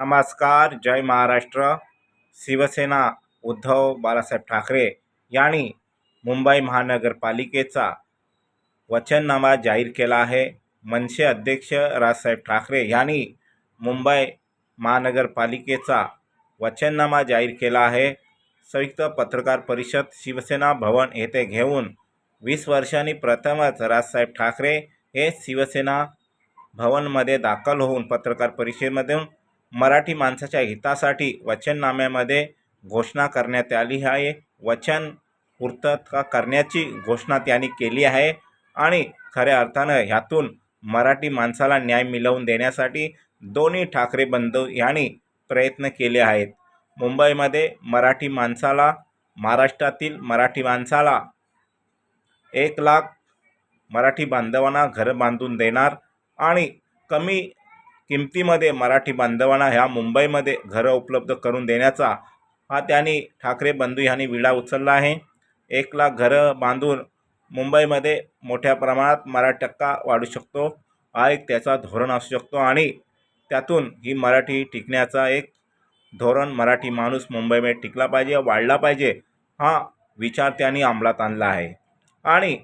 नमस्कार जय महाराष्ट्र. शिवसेना उद्धव बाळासाहेब ठाकरे यांनी मुंबई महानगरपालिकेचा वचननामा जाहीर केला आहे. मनसे अध्यक्ष राजसाहेब ठाकरे यांनी मुंबई महानगरपालिकेचा वचननामा जाहीर केला आहे. संयुक्त पत्रकार परिषद शिवसेना भवन येथे घेऊन वीस वर्षांनी प्रथमच राजसाहेब ठाकरे हे शिवसेना भवनमध्ये दाखल होऊन पत्रकार परिषदेमधून मराठी माणसाच्या हितासाठी वचननाम्यामध्ये घोषणा करण्यात आली आहे. वचन पूर्तता करण्याची घोषणा त्यांनी केली आहे. आणि खऱ्या अर्थानं ह्यातून मराठी माणसाला न्याय मिळवून देण्यासाठी दोन्ही ठाकरे बंधू यांनी प्रयत्न केले आहेत. मुंबईमध्ये मराठी माणसाला महाराष्ट्रातील मराठी माणसाला एक लाख मराठी बांधवांना घरं बांधून देणार आणि कमी किमतीमध्ये मराठी बांधवांना ह्या मुंबईमध्ये घरं उपलब्ध करून देण्याचा हा त्यांनी ठाकरे बंधू यांनी विडा उचलला आहे. एक लाख घरं बांधून मुंबईमध्ये मोठ्या प्रमाणात मराठी टक्का वाढू शकतो. हा एक त्याचा धोरण असू शकतो आणि त्यातून ही मराठी टिकण्याचा एक धोरण मराठी माणूस मुंबईमध्ये टिकला पाहिजे वाढला पाहिजे हा विचार त्यांनी अंमलात आणला आहे. आणि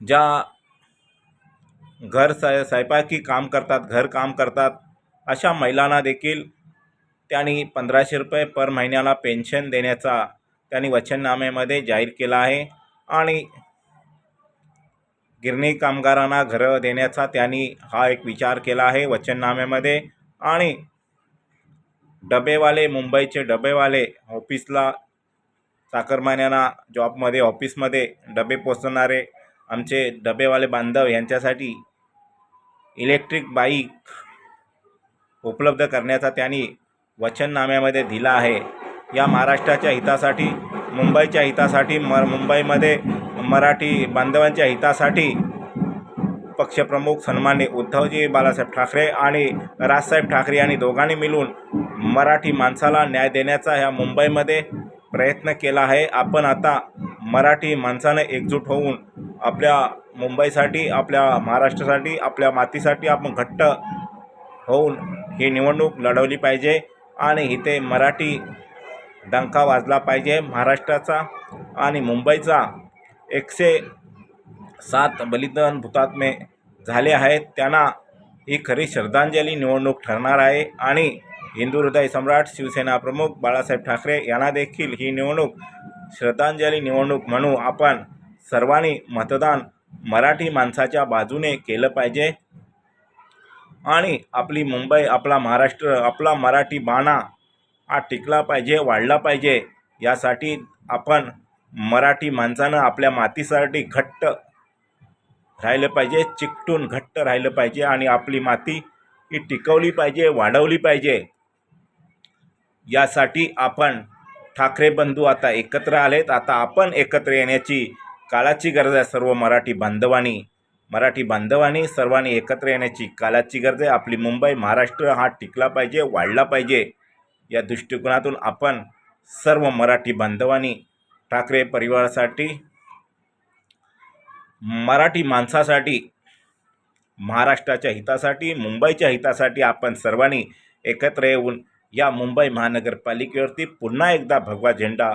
ज्या घर स स्वयंपाकी काम करतात घर काम करतात. अशा महिलांना देखील त्यांनी पंधराशे रुपये पर महिन्याला पेन्शन देण्याचा त्यांनी वचननाम्यामध्ये जाहीर केला आहे. आणि गिरणी कामगारांना घरं देण्याचा त्यांनी हा एक विचार केला आहे वचननाम्यामध्ये. आणि डबेवाले मुंबईचे डबेवाले ऑफिसला चाकरमान्यांना जॉबमध्ये ऑफिसमध्ये डबे पोचवणारे आमचे डबेवाले बांधव यांच्यासाठी इलेक्ट्रिक बाईक उपलब्ध करण्याचा त्यांनी वचननाम्यामध्ये दिला आहे. या महाराष्ट्राच्या हितासाठी मुंबईच्या हितासाठी म मुंबईमध्ये मराठी बांधवांच्या हितासाठी पक्षप्रमुख सन्मान्य उद्धवजी बाळासाहेब ठाकरे आणि राजसाहेब ठाकरे यांनी दोघांनी मिळून मराठी माणसाला न्याय देण्याचा ह्या मुंबईमध्ये प्रयत्न केला आहे. आपण आता मराठी माणसानं एकजूट होऊन आपल्या मुंबईसाठी आपल्या महाराष्ट्रासाठी आपल्या मातीसाठी आपण घट्ट होऊन ही निवडणूक लढवली पाहिजे आणि इथे मराठी डंका वाजला पाहिजे महाराष्ट्राचा आणि मुंबईचा एकशे सात बलिदान हुतात्मे झाले आहेत. त्यांना ही खरी श्रद्धांजली निवडणूक ठरणार आहे आणि हिंदू हृदय सम्राट शिवसेना प्रमुख बाळासाहेब ठाकरे यांना देखील ही निवडणूक श्रद्धांजली निवडणूक म्हणू आपण सर्वांनी मतदान मराठी माणसाच्या बाजूने केलं पाहिजे. आणि आपली मुंबई आपला महाराष्ट्र आपला मराठी बाणा हा टिकला पाहिजे वाढला पाहिजे. यासाठी आपण मराठी माणसानं आपल्या मातीसाठी घट्ट राहिलं पाहिजे चिकटून घट्ट राहिलं पाहिजे. आणि आपली माती ही टिकवली पाहिजे वाढवली पाहिजे. यासाठी आपण ठाकरे बंधू आता एकत्र आलेत. आता आपण एकत्र येण्याची काळाची गरज आहे सर्व मराठी बांधवांनी. मराठी बांधवांनी सर्वांनी एकत्र येण्याची काळाची गरज आहे. आपली मुंबई महाराष्ट्र हा टिकला पाहिजे वाढला पाहिजे. या दृष्टिकोनातून आपण सर्व मराठी बांधवांनी ठाकरे परिवारासाठी मराठी माणसासाठी महाराष्ट्राच्या हितासाठी मुंबईच्या हितासाठी आपण सर्वांनी एकत्र येऊन या मुंबई महानगरपालिकेवरती पुन्हा एकदा भगवा झेंडा